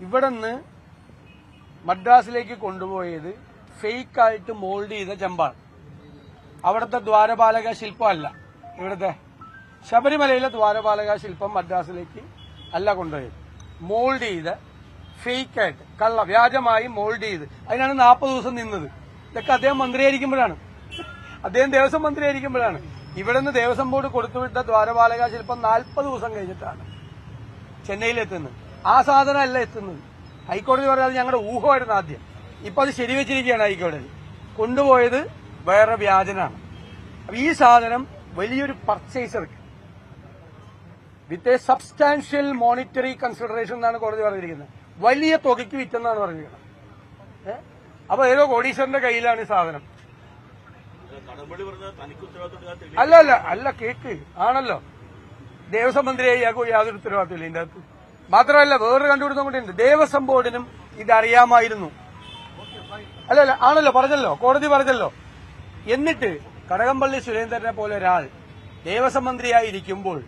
ഇവിടെ നിന്ന് മദ്രാസിലേക്ക് കൊണ്ടുപോയത് ഫേക്കായിട്ട് മോൾഡ് ചെയ്ത ചെമ്പാണ്. അവിടുത്തെ ദ്വാരപാലക ശില്പമല്ല. ഇവിടുത്തെ ശബരിമലയിലെ ദ്വാരപാലക ശില്പം മദ്രാസിലേക്ക് അല്ല കൊണ്ടുപോയത്. മോൾഡ് ചെയ്ത് ഫേക്കായിട്ട് കള്ള വ്യാജമായി മോൾഡ് ചെയ്ത്. അതിനാണ് നാൽപ്പത് ദിവസം നിന്നത്. ഇതൊക്കെ അദ്ദേഹം മന്ത്രിയായിരിക്കുമ്പോഴാണ്. അദ്ദേഹം ദേവസ്വം മന്ത്രിയായിരിക്കുമ്പോഴാണ്. ഇവിടെ നിന്ന് ദേവസ്വം ബോർഡ് കൊടുത്തുവിട്ട ദ്വാരപാലക ശില്പം നാൽപ്പത് ദിവസം കഴിഞ്ഞിട്ടാണ് ചെന്നൈയിൽ എത്തുന്നത് ആ സാധനം അല്ല എത്തുന്നത്. ഹൈക്കോടതി പറഞ്ഞത് ഞങ്ങളുടെ ഊഹമായിരുന്നു ആദ്യം. ഇപ്പൊ അത് ശരിവെച്ചിരിക്കുകയാണ് ഹൈക്കോടതി. കൊണ്ടുപോയത് വേറെ വ്യാജനാണ്. അപ്പൊ ഈ സാധനം വലിയൊരു പർച്ചേസർക്ക് with a substantial monetary consideration എന്നാണ് കോടതി പറഞ്ഞിരിക്കുന്നത്. വലിയ തുകയ്ക്ക് വിറ്റെന്നാണ് പറഞ്ഞിരിക്കുന്നത്? അപ്പൊ ഏതോ കോടീശ്വരന്റെ കയ്യിലാണ് ഈ സാധനം. അല്ല അല്ല അല്ല കേക്ക്. ആണല്ലോ. ദേവസ്വം മന്ത്രിയായി ഇയാൾക്ക് യാതൊരു ഉത്തരവാദിത്തമില്ല ഇതിന്റെ അകത്ത്. മാത്രമല്ല വേറൊരു കണ്ടുപിടുത്തം കൂടിയുണ്ട് ദേവസ്വം ബോർഡിനും ഇതറിയാമായിരുന്നു. അല്ല ആണല്ലോ പറഞ്ഞല്ലോ കോടതി പറഞ്ഞല്ലോ. എന്നിട്ട് കടകംപള്ളി സുരേന്ദ്രനെ പോലെ ഒരാൾ ദേവസ്വം മന്ത്രിയായിരിക്കുമ്പോൾ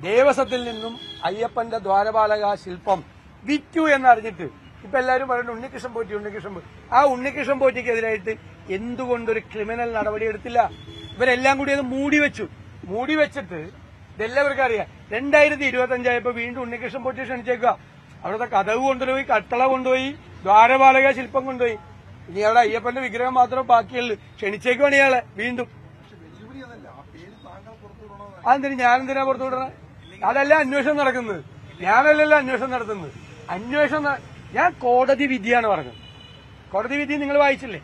ദേവസ്വത്തിൽ നിന്നും അയ്യപ്പന്റെ ദ്വാരപാലക ശില്പം വിറ്റു എന്നറിഞ്ഞിട്ട് ഇപ്പൊ എല്ലാവരും പറയുന്നത് ഉണ്ണികൃഷ്ണൻ പോറ്റി ഉണ്ണികൃഷ്ണൻ പോറ്റി ആ ഉണ്ണികൃഷ്ണൻ പോറ്റിക്കെതിരായിട്ട് എന്തുകൊണ്ടൊരു ക്രിമിനൽ നടപടി എടുത്തില്ല ഇവരെല്ലാം കൂടി അത് മൂടിവെച്ചു മൂടിവെച്ചിട്ട് മൂടി വെച്ചിട്ട് ഇതെല്ലാവർക്കും അറിയാം. രണ്ടായിരത്തി ഇരുപത്തി അഞ്ചായപ്പോ വീണ്ടും ഉണ്ണികൃഷ്ണൻ പൊട്ടി ക്ഷണിച്ചേക്കുക. അവിടുത്തെ കഥവ് കൊണ്ടുപോയി കട്ടള കൊണ്ടുപോയി ദ്വാരപാലക ശില്പം കൊണ്ടുപോയി. ഇനി അവിടെ അയ്യപ്പന്റെ വിഗ്രഹം മാത്രം ബാക്കിയുള്ളു. ക്ഷണിച്ചേക്കുവാണ് ഇയാളെ വീണ്ടും. അതെന്തിനു ഞാനെന്തിനാ പുറത്തു വിടണേ? അതല്ല അന്വേഷണം നടക്കുന്നത്. ഞാനല്ലല്ലോ അന്വേഷണം നടത്തുന്നത്. അന്വേഷണം ഞാൻ കോടതി വിധിയാണ് പറഞ്ഞത്. കോടതി വിധി നിങ്ങൾ വായിച്ചില്ലേ?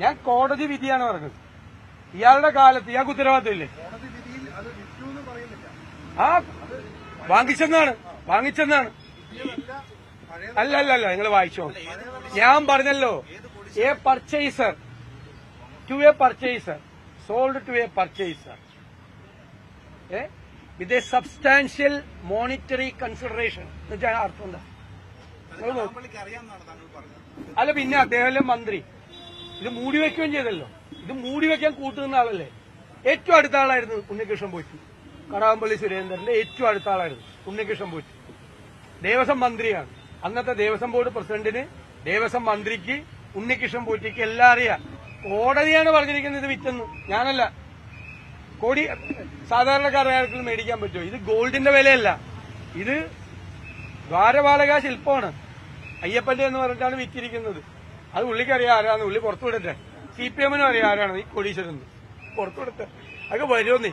ഞാൻ കോടതി വിധിയാണ് പറഞ്ഞത്. ഇയാളുടെ കാലത്ത് ഇയാൾക്ക് ഉത്തരവാദിത്തമില്ലേ ആ വാങ്ങിച്ചെന്നാണ് വാങ്ങിച്ചെന്നാണ്. അല്ല അല്ല അല്ല നിങ്ങൾ വായിച്ചോ. ഞാൻ പറഞ്ഞല്ലോ a purchaser to a purchaser sold to a purchaser a with a substantial monetary consideration എന്ന് വെച്ചാൽ അർത്ഥം എന്താ. അല്ല പിന്നെ അദ്ദേഹമല്ലേ മന്ത്രി. ഇത് മൂടി വെക്കുകയും ചെയ്തല്ലോ. ഇത് മൂടി വെക്കാൻ കൂട്ടുന്ന ആളല്ലേ. ഏറ്റവും അടുത്ത ആളായിരുന്നു ഉണ്ണികൃഷ്ണൻ പോറ്റി കടാമ്പള്ളി സുരേന്ദ്രന്റെ ഏറ്റവും അടുത്ത ആളായിരുന്നു. ഉണ്ണികൃഷ്ണൻ പൂച്ചി. ദേവസ്വം മന്ത്രിയാണ്. അന്നത്തെ ദേവസ്വം ബോർഡ് പ്രസിഡന്റിന് ദേവസ്വം മന്ത്രിക്ക് ഉണ്ണികൃഷ്ണൻ പോറ്റിക്ക് എല്ലാം അറിയാം. കോടതിയാണ് പറഞ്ഞിരിക്കുന്നത് ഇത് വിറ്റെന്ന്. ഞാനല്ല. കോടി സാധാരണക്കാർക്ക് മേടിക്കാൻ പറ്റുമോ? ഇത് ഗോൾഡിന്റെ വിലയല്ല. ഇത് ദ്വാരപാലക ശില്പമാണ്. അയ്യപ്പന്റെ എന്ന് പറഞ്ഞിട്ടാണ് വിറ്റിരിക്കുന്നത്. അത് ഉള്ളിക്ക് അറിയാം ആരാന്ന്. ഉള്ളി പുറത്തു വിടട്ടെ. സി പി എമ്മിനും അറിയാം ആരാണ് ഈ കോടീശ്വരൻ പുറത്തു വിടട്ടെ. അതൊക്കെ വരുമെന്നേ.